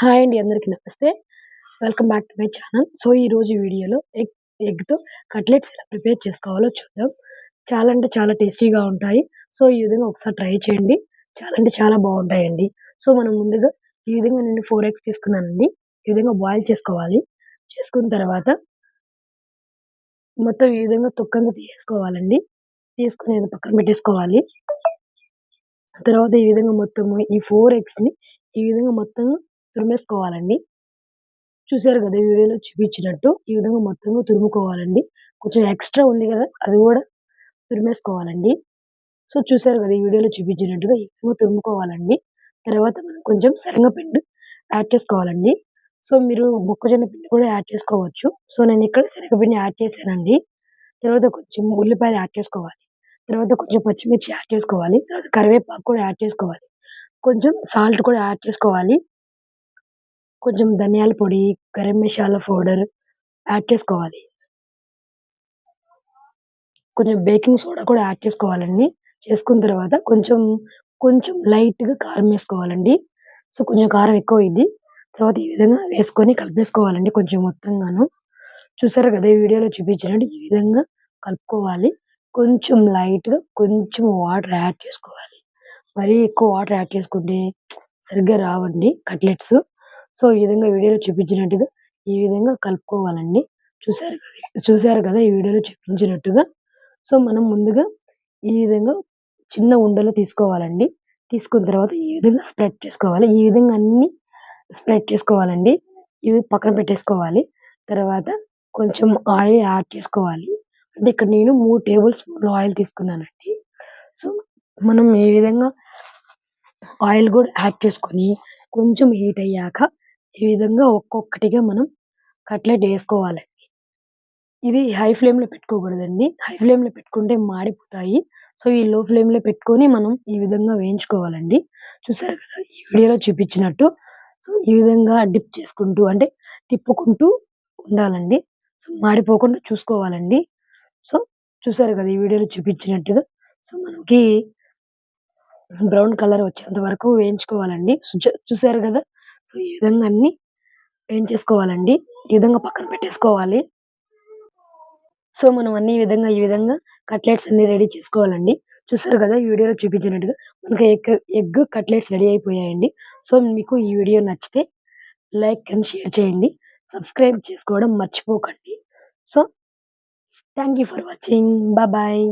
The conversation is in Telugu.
హాయ్ అండి అందరికీ నమస్తే. Welcome back to my channel. So ఈ రోజు వీడియోలో ఎగ్ ఎగ్తో కట్లెట్స్ ఎలా ప్రిపేర్ చేసుకోవాలో చూద్దాం. చాలా అంటే చాలా టేస్టీగా ఉంటాయి. సో ఈ విధంగా ఒకసారి ట్రై చేయండి. చాలా అంటే చాలా బాగుంటాయండి. సో మనం ముందుగా ఈ విధంగా నేను ఫోర్ ఎగ్స్ తీసుకున్నానండి. ఈ విధంగా బాయిల్ చేసుకోవాలి. చేసుకున్న తర్వాత మొత్తం ఈ విధంగా తొక్కంతా తీసుకోవాలండి తీసుకుని పక్కన పెట్టేసుకోవాలి. తర్వాత ఈ విధంగా మొత్తము ఈ ఫోర్ ఎగ్స్ని ఈ విధంగా మొత్తం తురిమేసుకోవాలండి. చూసారు కదా వీడియోలో చూపించినట్టు ఈ విధంగా మొత్తంగా తురుముకోవాలండి. కొంచెం ఎక్స్ట్రా ఉంది కదా అది కూడా తురిమేసుకోవాలండి. సో చూసారు కదా ఈ వీడియోలో చూపించినట్టుగా ఈ విధంగా తురుముకోవాలండి. తర్వాత మనం కొంచెం శనగపిండి యాడ్ చేసుకోవాలండి. సో మీరు మొక్కజొన్న పిండి కూడా యాడ్ చేసుకోవచ్చు. సో నేను ఇక్కడ శనగపిండి యాడ్ చేశానండి. తర్వాత కొంచెం ఉల్లిపాయలు యాడ్ చేసుకోవాలి. తర్వాత కొంచెం పచ్చిమిర్చి యాడ్ చేసుకోవాలి. తర్వాత కరివేపాకు కూడా యాడ్ చేసుకోవాలి. కొంచెం సాల్ట్ కూడా యాడ్ చేసుకోవాలి. కొంచెం ధనియాల పొడి గరం మసాలా పౌడర్ యాడ్ చేసుకోవాలి. కొంచెం బేకింగ్ సోడా కూడా యాడ్ చేసుకోవాలండి. చేసుకున్న తర్వాత కొంచెం కొంచెం లైట్గా కారం వేసుకోవాలండి. సో కొంచెం కారం ఎక్కువ ఇది తర్వాత ఈ విధంగా వేసుకొని కలిపేసుకోవాలండి కొంచెం మొత్తంగాను. చూసారు కదా ఈ వీడియోలో చూపించినట్టు ఈ విధంగా కలుపుకోవాలి. కొంచెం లైట్గా కొంచెం వాటర్ యాడ్ చేసుకోవాలి. మరీ ఎక్కువ వాటర్ యాడ్ చేసుకుంటే సరిగ్గా రావండి కట్లెట్స్ సో ఈ విధంగా వీడియోలో చూపించినట్టుగా ఈ విధంగా కలుపుకోవాలండి. చూసారు చూసారు కదా ఈ వీడియోలో చూపించినట్టుగా. సో మనం ముందుగా ఈ విధంగా చిన్న ఉండలు తీసుకోవాలండి. తీసుకున్న తర్వాత ఈ విధంగా స్ప్రెడ్ చేసుకోవాలి. ఈ విధంగా అన్ని స్ప్రెడ్ చేసుకోవాలండి. ఇవి పక్కన పెట్టేసుకోవాలి. తర్వాత కొంచెం ఆయిల్ యాడ్ చేసుకోవాలి. అంటే ఇక్కడ నేను మూడు టేబుల్ స్పూన్ ఆయిల్ తీసుకున్నానండి. సో మనం ఈ విధంగా ఆయిల్ కూడా యాడ్ చేసుకొని కొంచెం హీట్ అయ్యాక ఈ విధంగా ఒక్కొక్కటిగా మనం కట్లెట్ వేసుకోవాలండి ఇది హై ఫ్లేమ్లో పెట్టుకోకూడదండి. హై ఫ్లేమ్లో పెట్టుకుంటే మాడిపోతాయి. సో ఈ లో ఫ్లేమ్లో పెట్టుకొని మనం ఈ విధంగా వేయించుకోవాలండి. చూసారు కదా ఈ వీడియోలో చూపించినట్టు. సో ఈ విధంగా డిప్ చేసుకుంటూ అంటే తిప్పుకుంటూ ఉండాలండి. సో మాడిపోకుండా చూసుకోవాలండి. సో చూసారు కదా ఈ వీడియోలో చూపించినట్టుగా. సో మనకి బ్రౌన్ కలర్ వచ్చేంత వరకు వేయించుకోవాలండి. చూసారు కదా సో ఈ విధంగా అన్ని వేయించేసుకోవాలండి ఈ విధంగా పక్కన పెట్టేసుకోవాలి. సో మనం అన్ని విధంగా ఈ విధంగా కట్లెట్స్ అన్ని రెడీ చేసుకోవాలండి. చూసారు కదా ఈ వీడియోలో చూపించినట్టుగా మనకి ఎగ్ ఎగ్ కట్లెట్స్ రెడీ అయిపోయాయండి. సో మీకు ఈ వీడియో నచ్చితే లైక్ అండ్ షేర్ చేయండి. సబ్స్క్రైబ్ చేసుకోవడం మర్చిపోకండి. So thank you for watching. Bye.